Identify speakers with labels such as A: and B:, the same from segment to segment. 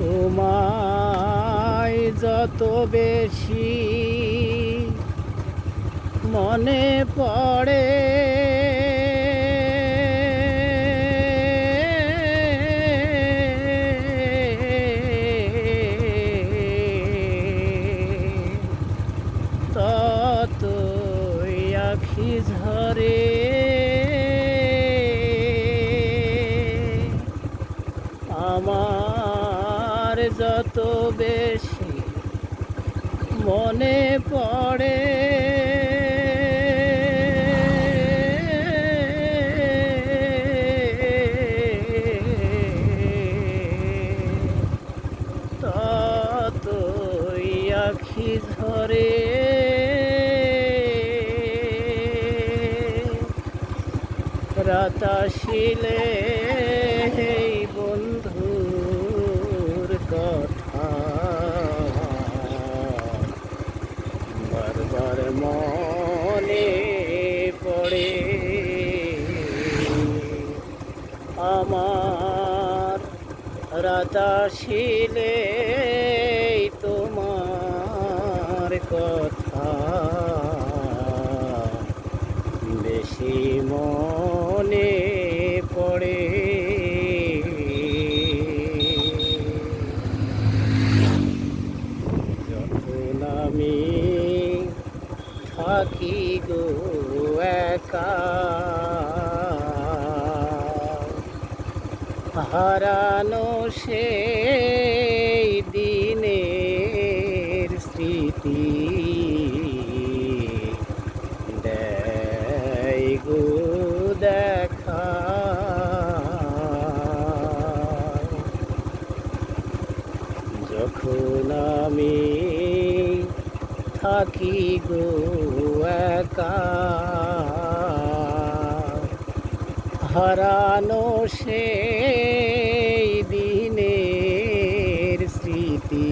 A: তোমায় যত বেশি মনে পড়ে। ততই আখি আমার যত বেশি মনে পড়ে। ততই আখি রাত আমার রাত আসিলে তোমার কথা। বেশি মনে পড়ে। যখন আমি থাকি গো একা হারানো সেই দিনের স্মৃতি। দেয় গো দেখা। যখন আমি থাকি গো একা হারানো সেই দিনের স্মৃতি।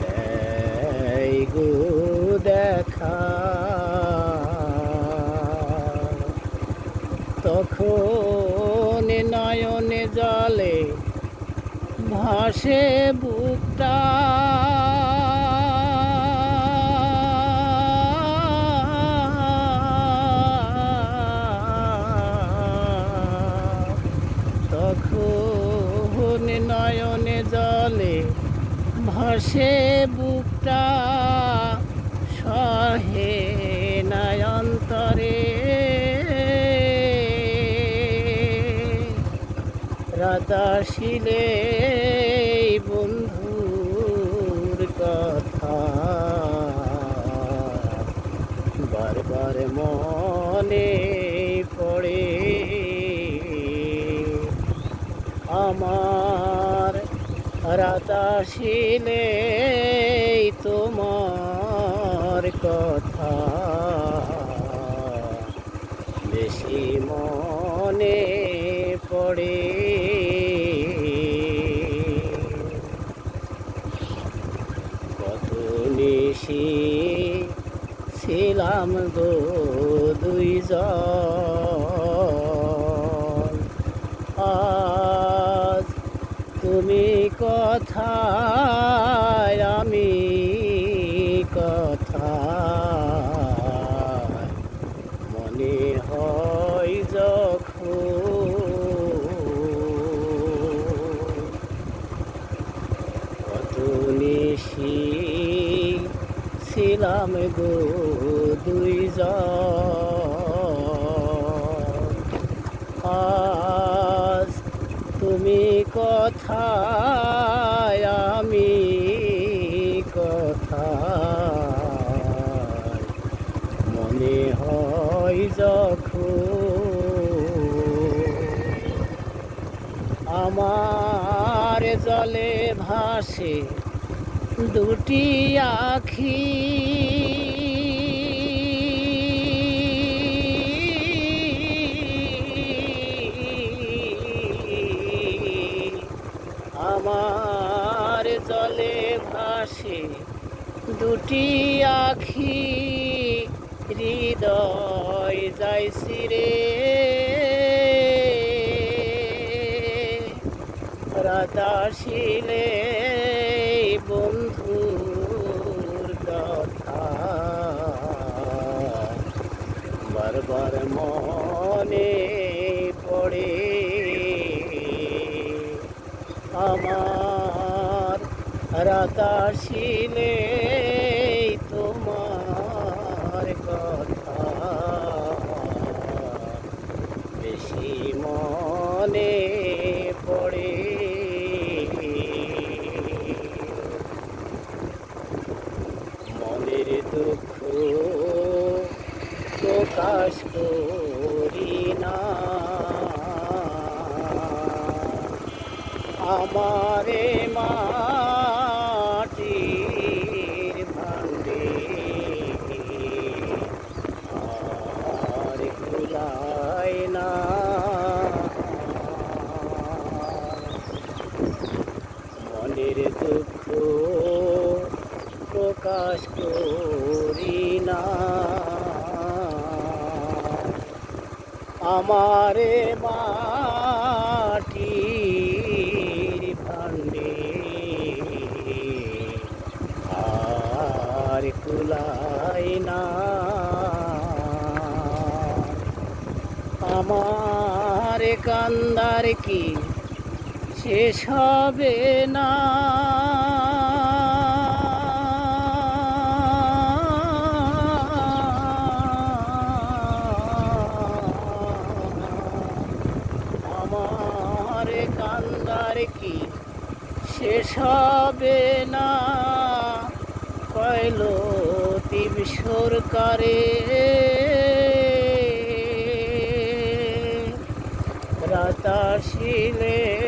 A: দেয় গো দেখা। তখন নয়নে জলে ভাসে বুকটা। ভাসে বুকটা সহে নয়ন্তরে। রাত আসিলে বন্ধুর কথা। বারবার মনে রাত আসিলে তোমার কথা। বেশি মনে পড়ে। কত নিশি ছিলাম গো দুইজন। তুমি কথা আমি কথা মনে হয় যখন কত নিশি ছিলাম গো দুইজন। তুমি কথা আমি কথা মনে হয় যখন আমার জলে ভাসে দুটি আখি জলে ভাসে দুটি আখি হৃদয় যাইছি রে রাতাশিলে বন্ধুর কথা। বারবার মনে রাতাশিলে তোমার কথা। বেশি মনে পড়ে। মনের দুঃখ প্রকাশ করি না। আমারে মাটির আমারে মাটির ভান্ডে আর কুলাই না। আমার কান্দার কি শেষ হবে না? কইল তিব সরকারে। রাতাশিলে বন্ধুর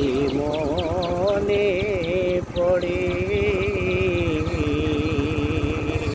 A: বেশি মনে পড়ে